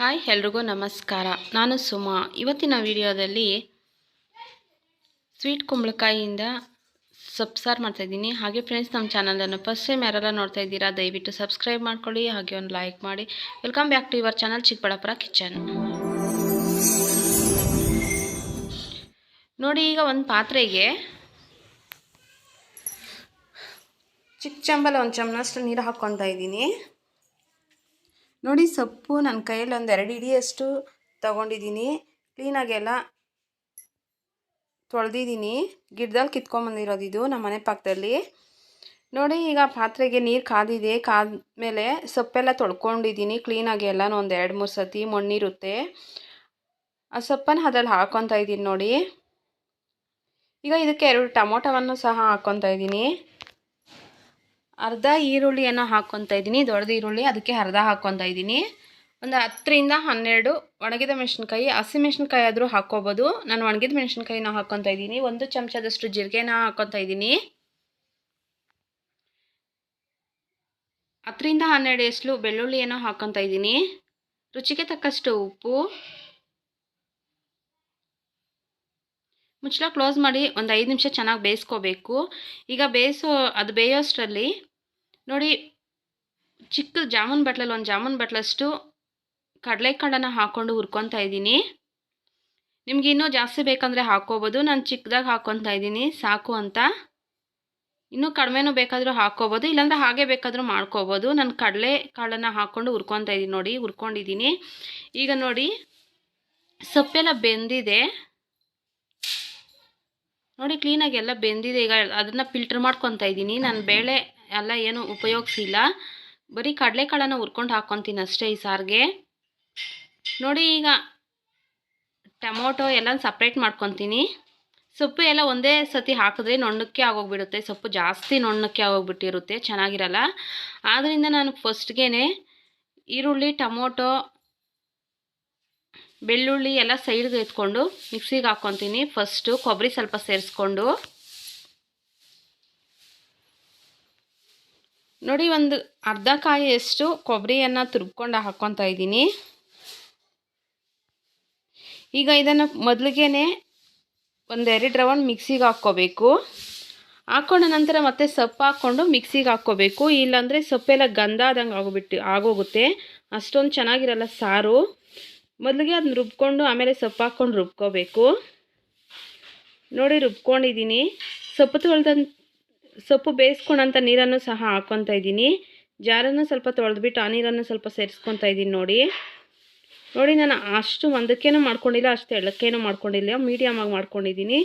Hi, ಎಲ್ರಿಗೂ ನಮಸ್ಕಾರ. ನಾನು ಸುಮಾ. ಇವತ್ತಿನ ವಿಡಿಯೋದಲ್ಲಿ ಸ್ವೀಟ್ ಕುಂಬಳಕಾಯಿಯಿಂದ ಸಬ್ಸಾರ್ ಸಾರು ಮಾಡ್ತಾಯಿದ್ದೀನಿ ಹಾಗೆ ಫ್ರೆಂಡ್ಸ್ ನಮ್ಮ ಚಾನಲನ್ನು ಫಸ್ಟ್ ಟೈಮ್ ಯಾರೆಲ್ಲ ನೋಡ್ತಾ ಇದ್ದೀರಾ, ದಯವಿಟ್ಟು ಸಬ್ಸ್ಕ್ರೈಬ್ ಮಾಡ್ಕೊಳ್ಳಿ, ಹಾಗೆ ಒಂದು ಲೈಕ್ ಮಾಡಿ. Welcome back to your channel Chikkaballapura kitchen ನೋಡಿ, ಈಗ ಒಂದು ಪಾತ್ರೆಗೆ ಚಿಕ್ಕ ಚಂಬಲ ಒಂದು ಚಮನಷ್ಟು ನೀರು ಹಾಕ್ಕೊತಾ ಇದ್ದೀನಿ. ನೋಡಿ ಸೊಪ್ಪು ನನ್ನ ಕೈಯಲ್ಲಿ ಒಂದು ಎರಡು ಇಡಿಯಷ್ಟು ತೊಗೊಂಡಿದ್ದೀನಿ. ಕ್ಲೀನಾಗೆಲ್ಲ ತೊಳೆದಿದ್ದೀನಿ. ಗಿಡದಲ್ಲಿ ಕಿತ್ಕೊಂಬಂದಿರೋದು ಇದು ನಮ್ಮ ಮನೆ ಪಕ್ಕದಲ್ಲಿ ನೋಡಿ ಈಗ ಪಾತ್ರೆಗೆ ನೀರು ಕಾದಿದೆ. ಕಾದ್ಮೇಲೆ ಸೊಪ್ಪೆಲ್ಲ ತೊಳ್ಕೊಂಡಿದ್ದೀನಿ. ಕ್ಲೀನಾಗಿ ಎಲ್ಲ ಒಂದು ಎರಡು ಮೂರು ಸತಿ ಮಣ್ಣಿರುತ್ತೆ. ಆ ಸೊಪ್ಪನ್ನು ಅದ್ರಲ್ಲಿ ಹಾಕ್ಕೊತಾ ಇದ್ದೀನಿ ನೋಡಿ. ಈಗ ಇದಕ್ಕೆ ಎರಡು ಟೊಮೊಟೊವನ್ನು ಸಹ ಹಾಕ್ಕೊತಾ ಇದ್ದೀನಿ ಅರ್ಧ ಈರುಳ್ಳಿಯನ್ನು ಹಾಕ್ಕೊತಾ ಇದ್ದೀನಿ, ದೊಡ್ಡದು ಈರುಳ್ಳಿ, ಅದಕ್ಕೆ ಅರ್ಧ ಹಾಕ್ಕೊತಾ ಇದ್ದೀನಿ. ಒಂದು ಹತ್ತರಿಂದ ಹನ್ನೆರಡು ಒಣಗಿದ ಮೆಣಸಿನ್ಕಾಯಿ ಹಸಿಮೆಣ್ಸಿನ್ಕಾಯಿ ಆದರೂ ಹಾಕ್ಕೋಬೋದು. ನಾನು ಒಣಗಿದ ಮೆಣಸಿನ್ಕಾಯಿನ ಹಾಕ್ಕೊತಾ ಇದ್ದೀನಿ, ಒಂದು ಚಮಚದಷ್ಟು ಜೀರಿಗೆನ ಹಾಕ್ಕೊತಾ ಇದ್ದೀನಿ. ಹತ್ತರಿಂದ ಹನ್ನೆರಡು ಎಸ್ಲು ಬೆಳ್ಳುಳ್ಳಿಯನ್ನು ಹಾಕ್ಕೊತಾ ಇದ್ದೀನಿ. ರುಚಿಗೆ ತಕ್ಕಷ್ಟು ಉಪ್ಪು. ಮುಚ್ಚಳ ಕ್ಲೋಸ್ ಮಾಡಿ ಒಂದು ಐದು ನಿಮಿಷ ಚೆನ್ನಾಗಿ ಬೇಯಿಸ್ಕೋಬೇಕು. ಈಗ ಬೇಯಿಸೋ, ಅದು ಬೇಯೋಷ್ಟರಲ್ಲಿ ನೋಡಿ, ಚಿಕ್ಕ ಜಾಮೂನ್ ಬಟ್ಲಲ್ಲಿ, ಒಂದು ಜಾಮೂನ್ ಬಟ್ಲಷ್ಟು ಕಡಲೆಕಾಳನ್ನು ಹಾಕ್ಕೊಂಡು ಹುರ್ಕೊತಾ ಇದ್ದೀನಿ. ನಿಮ್ಗೆ ಇನ್ನೂ ಜಾಸ್ತಿ ಬೇಕಂದರೆ ಹಾಕ್ಕೋಬೋದು. ನಾನು ಚಿಕ್ಕದಾಗಿ ಹಾಕ್ಕೊತಾ ಇದ್ದೀನಿ. ಸಾಕು ಅಂತ. ಇನ್ನೂ ಕಡಿಮೆನೂ ಬೇಕಾದರೂ ಹಾಕ್ಕೋಬೋದು. ಇಲ್ಲಾಂದರೆ ಹಾಗೆ ಬೇಕಾದರೂ ಮಾಡ್ಕೋಬೋದು. ನಾನು ಕಡಲೆ ಕಾಳನ್ನು ಹಾಕ್ಕೊಂಡು ಹುರ್ಕೊತಾ ಇದ್ದೀನಿ ನೋಡಿ, ಹುರ್ಕೊಂಡಿದ್ದೀನಿ. ಈಗ ನೋಡಿ, ಸೊಪ್ಪೆಲ್ಲ ಬೆಂದಿದೆ. ನೋಡಿ, ಕ್ಲೀನಾಗಿ ಎಲ್ಲ ಬೆಂದಿದೆ. ಈಗ ಅದನ್ನು ಫಿಲ್ಟ್ರ್ ಮಾಡ್ಕೊತಾ ಇದ್ದೀನಿ. ನಾನು ಬೇಳೆ ಎಲ್ಲ ಏನು ಉಪಯೋಗಿಸಿಲ್ಲ. ಬರೀ ಕಡಲೆಕಾಳನ್ನು ಹುರ್ಕೊಂಡು ಹಾಕ್ಕೊತೀನಿ ಅಷ್ಟೇ ಈ ಸಾರಿಗೆ. ನೋಡಿ ಈಗ ಟೊಮೊಟೊ ಎಲ್ಲ ಸಪ್ರೇಟ್ ಮಾಡ್ಕೊತೀನಿ. ಸೊಪ್ಪು ಎಲ್ಲ ಒಂದೇ ಸತಿ ಹಾಕಿದ್ರೆ ನೊಣ್ಣಕ್ಕೆ ಆಗೋಗ್ಬಿಡುತ್ತೆ. ಸೊಪ್ಪು ಜಾಸ್ತಿ ನೊಣ್ಣಕ್ಕೆ ಆಗೋಗ್ಬಿಟ್ಟಿರುತ್ತೆ, ಚೆನ್ನಾಗಿರಲ್ಲ. ಆದ್ದರಿಂದ ನಾನು ಫಸ್ಟ್ಗೆ ಈರುಳ್ಳಿ, ಟೊಮೊಟೊ, ಬೆಳ್ಳುಳ್ಳಿ ಎಲ್ಲ ಸೈಡ್ಗೆ ಎತ್ಕೊಂಡು ಮಿಕ್ಸಿಗೆ ಹಾಕ್ಕೊತೀನಿ ಫಸ್ಟು ಕೊಬ್ಬರಿ ಸ್ವಲ್ಪ ಸೇರಿಸ್ಕೊಂಡು. ನೋಡಿ ಒಂದು ಅರ್ಧ ಕಾಯಿಯಷ್ಟು ಕೊಬ್ಬರಿಯನ್ನು ತುರ್ಕೊಂಡು ಹಾಕ್ಕೊತಾ ಇದ್ದೀನಿ. ಈಗ ಇದನ್ನು ಮೊದಲಿಗೆ ಒಂದೆರಡು ರೌಂಡ್ ಮಿಕ್ಸಿಗೆ ಹಾಕ್ಕೋಬೇಕು. ಹಾಕ್ಕೊಂಡ ನಂತರ ಮತ್ತೆ ಸೊಪ್ಪು ಹಾಕ್ಕೊಂಡು ಮಿಕ್ಸಿಗೆ ಹಾಕ್ಕೋಬೇಕು. ಇಲ್ಲಾಂದರೆ ಸೊಪ್ಪೆಲ್ಲ ಗಂಧ ಆದಂಗೆ ಆಗೋಗ್ಬಿಟ್ಟು, ಆಗೋಗುತ್ತೆ. ಅಷ್ಟೊಂದು ಚೆನ್ನಾಗಿರಲ್ಲ ಸಾರು. ಮೊದಲಿಗೆ ಅದನ್ನ ರುಬ್ಕೊಂಡು ಆಮೇಲೆ ಸೊಪ್ಪು ಹಾಕ್ಕೊಂಡು ರುಬ್ಕೋಬೇಕು. ನೋಡಿ ರುಬ್ಕೊಂಡಿದ್ದೀನಿ. ಸೊಪ್ಪು ತೊಳ್ದಂತ ಸೊಪ್ಪು ಬೇಯಿಸ್ಕೊಂಡಂಥ ನೀರನ್ನು ಸಹ ಹಾಕ್ಕೊತಾ ಇದ್ದೀನಿ. ಜಾರನ್ನು ಸ್ವಲ್ಪ ತೊಳೆದ್ಬಿಟ್ಟು ಆ ನೀರನ್ನು ಸ್ವಲ್ಪ ಸೇರಿಸ್ಕೊತಾ ಇದ್ದೀನಿ ನೋಡಿ. ನೋಡಿ ನಾನು ಅಷ್ಟು ಒಂದಕ್ಕೇನೂ ಮಾಡ್ಕೊಂಡಿಲ್ಲ, ಅಷ್ಟು ಎಳ್ಳಕ್ಕೇನೂ ಮಾಡ್ಕೊಂಡಿಲ್ಲ ಮೀಡಿಯಮಾಗಿ ಮಾಡ್ಕೊಂಡಿದ್ದೀನಿ.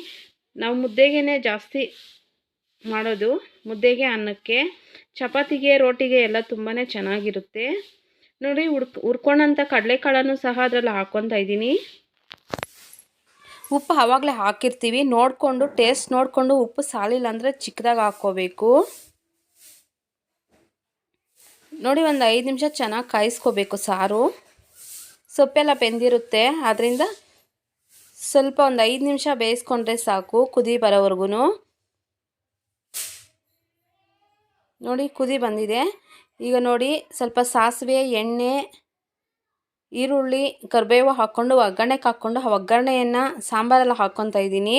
ನಾವು ಮುದ್ದೆಗೇ ಜಾಸ್ತಿ ಮಾಡೋದು ಮುದ್ದೆಗೆ, ಅನ್ನಕ್ಕೆ. ಚಪಾತಿಗೆ, ರೋಟಿಗೆ ಎಲ್ಲ ತುಂಬಾ ಚೆನ್ನಾಗಿರುತ್ತೆ. ನೋಡಿ ಹುಡ್ಕ್ ಹುರ್ಕೊಂಡಂಥ ಕಡಲೆಕಾಳನ್ನು ಸಹ ಅದರಲ್ಲಿ ಹಾಕ್ಕೊತಾ ಇದ್ದೀನಿ. ಉಪ್ಪು ಆವಾಗಲೇ ಹಾಕಿರ್ತೀವಿ. ನೋಡಿಕೊಂಡು ಟೇಸ್ಟ್ ನೋಡಿಕೊಂಡು ಉಪ್ಪು ಸಾಲಿಲ್ಲ ಅಂದರೆ ಚಿಕ್ಕದಾಗಿ ಹಾಕ್ಕೋಬೇಕು. ನೋಡಿ ಒಂದು ಐದು ನಿಮಿಷ ಚೆನ್ನಾಗಿ ಕಾಯಿಸ್ಕೋಬೇಕು ಸಾರು. ಸೊಪ್ಪೆಲ್ಲ ಬೆಂದಿರುತ್ತೆ. ಆದ್ದರಿಂದ ಸ್ವಲ್ಪ ಒಂದು ಐದು ನಿಮಿಷ ಬೇಯಿಸ್ಕೊಂಡ್ರೆ ಸಾಕು ಕುದಿ ಬರೋವರೆಗೂ ನೋಡಿ ಕುದಿ ಬಂದಿದೆ. ಈಗ ನೋಡಿ ಸ್ವಲ್ಪ ಸಾಸಿವೆ, ಎಣ್ಣೆ ಈರುಳ್ಳಿ ಕರಿಬೇವು ಹಾಕ್ಕೊಂಡು, ಒಗ್ಗರಣೆಗೆ ಹಾಕ್ಕೊಂಡು, ಆ ಒಗ್ಗರಣೆಯನ್ನು ಸಾಂಬಾರೆಲ್ಲ ಹಾಕ್ಕೊತಾ ಇದ್ದೀನಿ.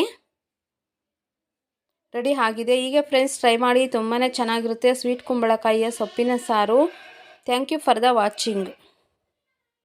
ರೆಡಿ ಆಗಿದೆ. ಈಗ ಫ್ರೆಂಡ್ಸ್ ಟ್ರೈ ಮಾಡಿ. ತುಂಬಾ ಚೆನ್ನಾಗಿರುತ್ತೆ. ಸ್ವೀಟ್ ಕುಂಬಳಕಾಯಿಯ ಸೊಪ್ಪಿನ ಸಾರು. Thank you for the watching